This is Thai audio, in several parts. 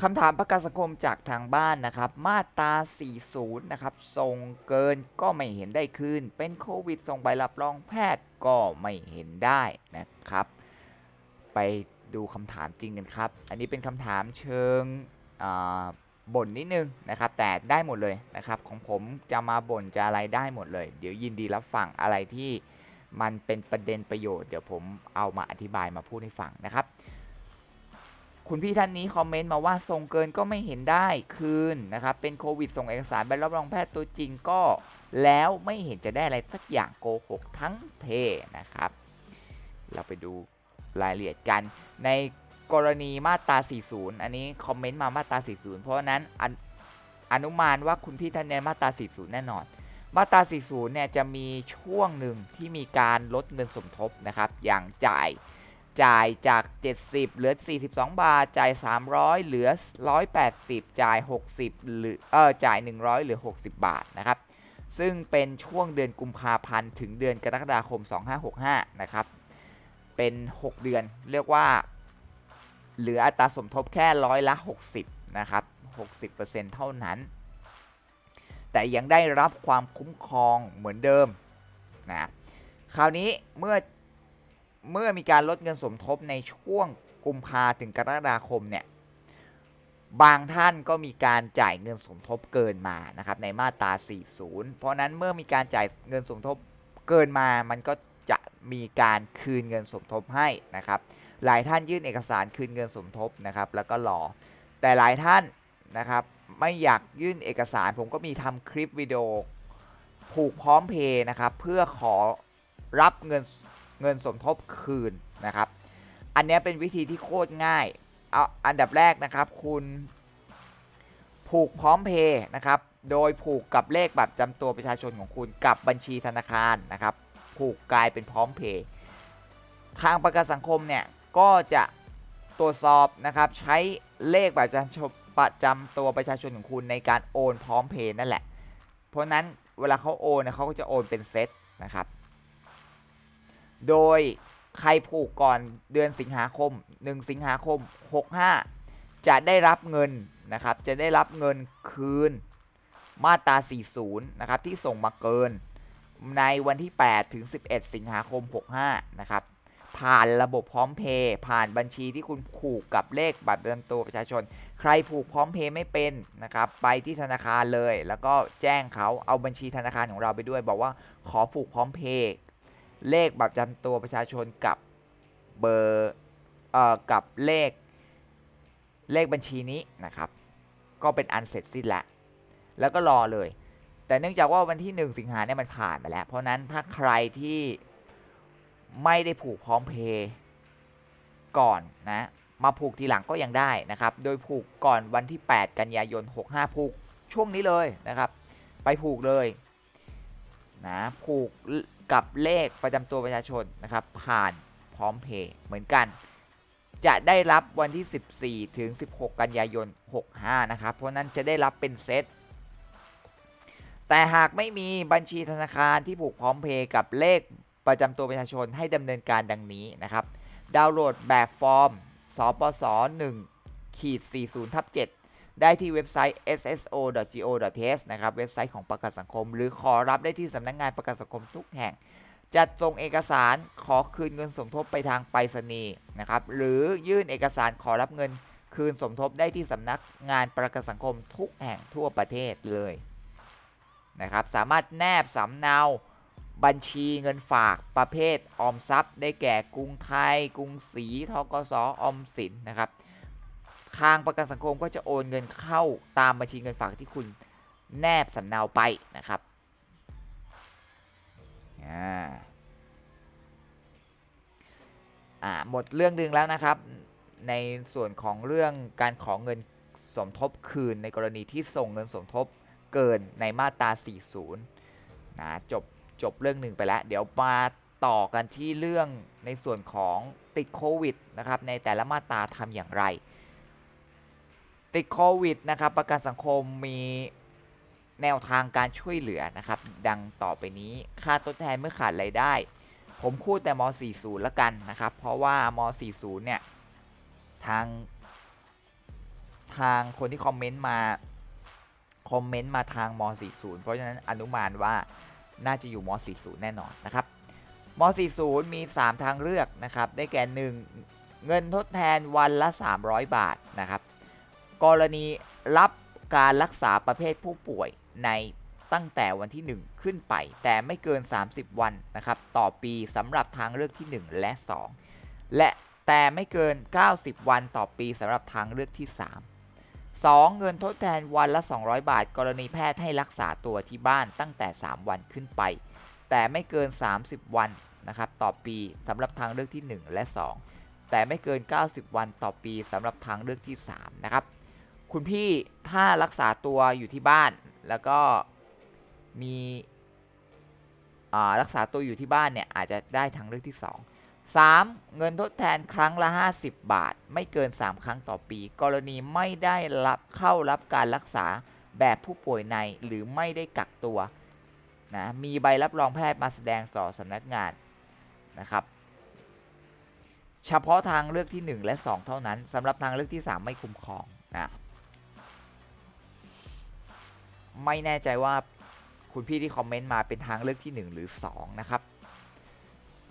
คำถามประกันสังคมจากทางบ้านนะครับ มาตรา 40 นะครับ ส่งเกินก็ไม่เห็นได้คืน เป็นโควิดส่งใบรับรองแพทย์ก็ไม่เห็นได้นะครับ ไปดูคำถามจริงกันครับ อันนี้เป็นคำถามเชิงบ่นนิดนึงนะครับ แต่ได้หมดเลยนะครับ ของผมจะมาบ่นจะอะไรได้หมดเลย เดี๋ยวยินดีรับฟังอะไรที่มันเป็นประเด็นประโยชน์ เดี๋ยวผมเอามาอธิบายมาพูดให้ฟังนะครับ คุณพี่ท่านนี้คอมเมนต์มาว่าส่งเกินก็ไม่เห็นได้คืนนะครับ เป็นโควิดส่งเอกสารใบรับรองแพทย์ตัวจริงก็แล้วไม่เห็นจะได้อะไรสักอย่างโกหกทั้งเพนะครับ เราไปดูรายละเอียดกัน ในกรณีมาตรา 40 อันนี้คอมเมนต์มามาตรา 40 เพราะนั้นอนอนุมานว่าคุณพี่ท่านเนี้มาตรา 40 แน่นอน มาตรา 40 เนี่ยจะมีช่วงหนึ่งที่มีการลดเงินสมทบนะครับ อย่างจ่าย จ่ายจาก 70 เหลือ 42 บาท จ่าย 300 เหลือ 180 จ่าย 60 หรือ เออ จ่าย 100 เหลือ 60 บาท นะครับ ซึ่งเป็นช่วงเดือนกุมภาพันธ์ ถึงเดือนกรกฎาคม 2565 นะครับ เป็น 6 เดือน เรียกว่า เหลืออัตราสมทบแค่ร้อยละ 60 นะครับ 60%เท่านั้น แต่ยังได้รับความคุ้มครองเหมือนเดิม นะ คราวนี้เมื่อ เมื่อมีการลดเงินสมทบในช่วงกุมภาถึงกรกฎาคมเนี่ยบางท่านก็มีการจ่ายเงินสมทบเกินมานะครับในมาตรา 40 เพราะนั้นเมื่อมีการจ่ายเงินสมทบเกินมามันก็จะมีการคืนเงินสมทบให้นะครับ หลายท่านยื่นเอกสารคืนเงินสมทบนะครับ แล้วก็รอ แต่หลายท่านนะครับไม่อยากยื่นเอกสาร ผมก็มีทำคลิปวิดีโอผูกพร้อมเพย์นะครับ เพื่อขอรับเงิน เงินสมทบคืนนะครับ อันนี้เป็นวิธีที่โคตรง่าย เอาอันดับแรกนะครับ คุณผูกพร้อมเพย์นะครับ โดยผูกกับเลขบัตรจำตัวประชาชนของคุณกับบัญชีธนาคารนะครับ ผูกกลายเป็นพร้อมเพย์ทางประกันสังคมเนี่ยก็จะตรวจสอบนะครับใช้เลขบัตรประจำตัวประชาชนของคุณในการโอนพร้อมเพย์นั่นแหละ เพราะนั้นเวลาเขาโอนนะเขาก็จะโอนเป็นเซตนะครับ โดยใครผูกก่อนเดือนสิงหาคม 1 สิงหาคม 65 จะได้รับเงินนะครับ จะได้รับเงินคืนมาตรา 40 นะครับ ที่ส่งมาเกิน ในวันที่ 8 ถึง 11 สิงหาคม 65 นะครับ ผ่านระบบพร้อมเพย์ผ่านบัญชีที่คุณผูกกับเลขบัตรประจำตัวประชาชน ใครผูกพร้อมเพย์ไม่เป็นนะครับ ไปที่ธนาคารเลย แล้วก็แจ้งเขาเอาบัญชีธนาคารของเราไปด้วย บอกว่าขอผูกพร้อมเพย์ เลขบัตรประจำตัวประชาชนกับเบอร์เอ่อกับเลขเลขบัญชีนี้นะครับ ก็เป็นอันเสร็จสิ้นแล้วแล้วก็รอเลย แต่เนื่องจากว่าวันที่ 1 สิงหาเนี่ยมันผ่านไปแล้ว เพราะนั้นถ้าใครที่ไม่ได้ผูกพร้อมเพย์ก่อนนะมาผูกทีหลังก็ยังได้นะครับ โดยผูกก่อนวันที่ 8 กันยายน 65 ผูกช่วงนี้เลยนะครับ ไปผูกเลยนะผูก กับเลขประจำตัวประชาชนนะครับผ่านพร้อมเพย์เหมือนกัน จะได้รับวันที่ 14 ถึง 16 กันยายน 65 นะครับ เพราะนั้นจะได้รับเป็นเซตแต่หากไม่มีบัญชีธนาคารที่ผูกพร้อมเพย์กับเลขประจำตัวประชาชนให้ดำเนินการดังนี้นะครับ ดาวน์โหลดแบบฟอร์มสปส1ขีด40ทับ7 ได้ที่เว็บไซต์ sso.go.th นะครับเว็บไซต์ของประกันสังคม หรือขอรับได้ที่สำนักงงานประกันสังคมทุกแห่ง จัดส่งเอกสารขอคืนเงินสมทบไปทางไปรษณีย์นะครับหรือยื่นเอกสารขอรับเงินคืนสมทบได้ที่สำนักงานประกันสังคมทุกแห่งทั่วประเทศเลยนะครับสามารถแนบสำเนาบัญชีเงินฝากประเภทออมทรัพย์ ได้แก่กรุงไทย กรุงศรีทกสออมสินนะครับ ทางประกันสังคมก็จะโอนเงินเข้าตามบัญชีเงินฝากที่คุณแนบสำเนาไปนะครับอ่าอ่าหมดเรื่องดึงแล้วนะครับ ในส่วนของเรื่องการขอเงินสมทบคืนในกรณีที่ส่งเงินสมทบเกินในมาตรา 40 นะจบจบเรื่องหนึ่งไปแล้ว เดี๋ยวมาต่อกันที่เรื่องในส่วนของติดโควิดนะครับในแต่ละมาตราทำอย่างไร ติดโควิดนะครับ ประกันสังคมมีแนวทางการช่วยเหลือนะครับ ดังต่อไปนี้ค่าทดแทนเมื่อขาดรายได้ ผมพูดแต่ม 40แล้วกันนะครับ เพราะว่าม 40 เนี่ย ทาง ทางคนที่คอมเมนต์มาคอมเมนต์มาทางม 40 เพราะฉะนั้นอนุมานว่าน่าจะอยู่ม 40 แน่นอนนะครับม 40 มี 3 ทางเลือกนะครับ ได้แก่ 1 เงินทดแทนวันละ 300 บาทนะครับ กรณีรับการรักษาประเภทผู้ป่วยในตั้งแต่วันที่ 1 ขึ้นไป แต่ไม่เกิน 30 วันนะครับต่อปีสำหรับทางเลือกที่ 1 และ 2 และแต่ไม่เกิน 90 วันต่อปีสำหรับทางเลือกที่ 3 2. เงินทดแทนวันละ 200 บาท กรณีแพทย์ให้รักษาตัวที่บ้านตั้งแต่ 3 วันขึ้นไป แต่ไม่เกิน 30 วันนะครับต่อปีสำหรับทางเลือกที่ 1 และ 2 แต่ไม่เกิน 90 วันต่อปีสำหรับทางเลือกที่ 3 นะครับ คุณพี่ถ้ารักษาตัวอยู่ที่บ้าน แล้วก็มีรักษาตัวอยู่ที่บ้านเนี่ยอาจจะได้ทางเลือกที่ 2 3. เงินทดแทนครั้งละ 50 บาท ไม่เกิน 3 ครั้งต่อปี กรณีไม่ได้รับเข้ารับการรักษาแบบผู้ป่วยในหรือไม่ได้กักตัวนะมีใบรับรองแพทย์มาแสดงต่อสำนักงานนะครับเฉพาะทางเลือกที่ 1 และ 2 เท่านั้นสำหรับทางเลือกที่ 3 ไม่คุ้มครองนะ ไม่แน่ใจว่าคุณพี่ที่คอมเมนต์มาเป็นทางเลือกที่ 1 หรือ 2 นะครับ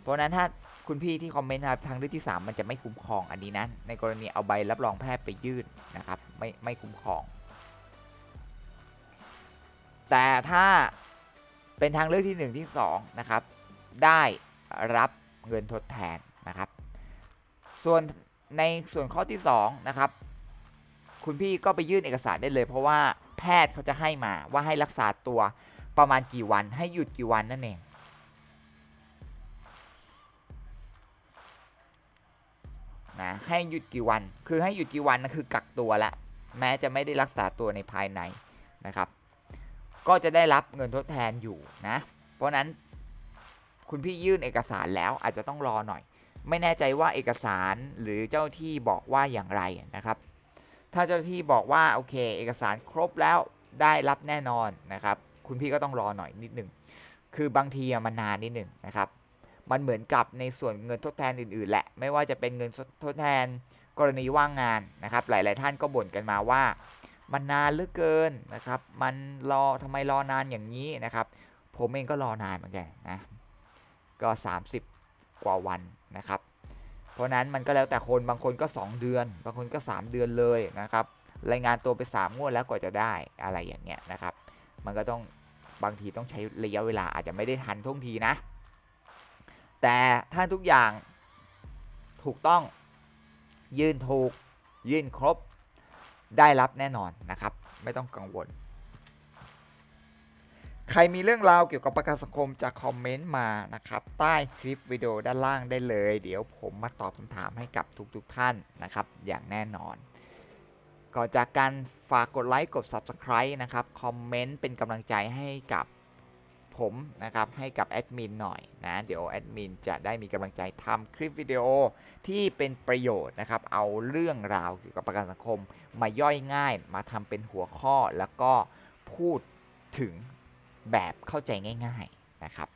เพราะนั้นถ้าคุณพี่ที่คอมเมนต์นะครับทางเลือกที่ 3 มันจะไม่คุ้มครองอันนี้นะในกรณีเอาใบรับรองแพทย์ไปยื่นนะครับไม่ไม่คุ้มครอง แต่ถ้าเป็นทางเลือกที่ 1 ที่ 2 นะครับ ได้รับเงินทดแทนนะครับ ส่วนในส่วนข้อที่ 2 นะครับ คุณพี่ก็ไปยื่นเอกสารได้เลย เพราะว่าแพทย์เขาจะให้มาว่าให้รักษาตัวประมาณกี่วัน ให้หยุดกี่วันนั่นเองนะให้หยุดกี่วัน คือให้หยุดกี่วันนะคือกักตัวละ แม้จะไม่ได้รักษาตัวในภายในนะครับ ก็จะได้รับเงินทดแทนอยู่นะ เพราะนั้นคุณพี่ยื่นเอกสารแล้วอาจจะต้องรอหน่อย ไม่แน่ใจว่าเอกสารหรือเจ้าที่บอกว่าอย่างไรนะครับ ถ้าเจ้าที่บอกว่าโอเค เอกสารครบแล้วได้รับแน่นอนนะครับ คุณพี่ก็ต้องรอหน่อยนิดหนึ่งคือบางทีมันนานนิดหนึ่งนะครับ มันเหมือนกับในส่วนเงินทดแทนอื่นๆ แหละ ไม่ว่าจะเป็นเงินทดแทนกรณีว่างงานนะครับ หลายๆท่านก็บ่นกันมาว่า มันนานเหลือเกินนะครับ มันรอทำไมรอนานอย่างนี้นะครับ ผมเองก็รอนานเหมือนกันนะ ก็ 30 กว่าวันนะครับ เพราะนั้นมันก็แล้วแต่คนบางคนก็ 2 เดือน บางคนก็ 3 เดือนเลยนะครับ รายงานตัวไป 3 งวดแล้วกว่าจะได้อะไรอย่างเงี้ยนะครับ มันก็ต้องบางทีต้องใช้ระยะเวลาอาจจะไม่ได้ทันท่วงทีนะ แต่ถ้าทุกอย่างถูกต้องยื่นถูกยื่นครบได้รับแน่นอนนะครับ ไม่ต้องกังวล ใครมีเรื่องราวเกี่ยวกับประกันสังคมจะคอมเมนต์มานะครับ ใต้คลิปวิดีโอด้านล่างได้เลย เดี๋ยวผมมาตอบคำถามให้กับทุกๆทท่านนะครับ อย่างแน่นอน ก่อนจากการฝากกดไลค์กด Subscribe นะครับ คอมเมนต์เป็นกำลังใจให้กับผมนะครับ ให้กับแอดมินหน่อยนะ เดี๋ยวแอดมินจะได้มีกำลังใจทำคลิปวิดีโอที่เป็นประโยชน์นะครับ เอาเรื่องราวเกี่ยวกับประกันสังคมมาย่อยง่าย มาทำเป็นหัวข้อแล้วก็พูดถึง แบบเข้าใจง่าย ๆนะครับ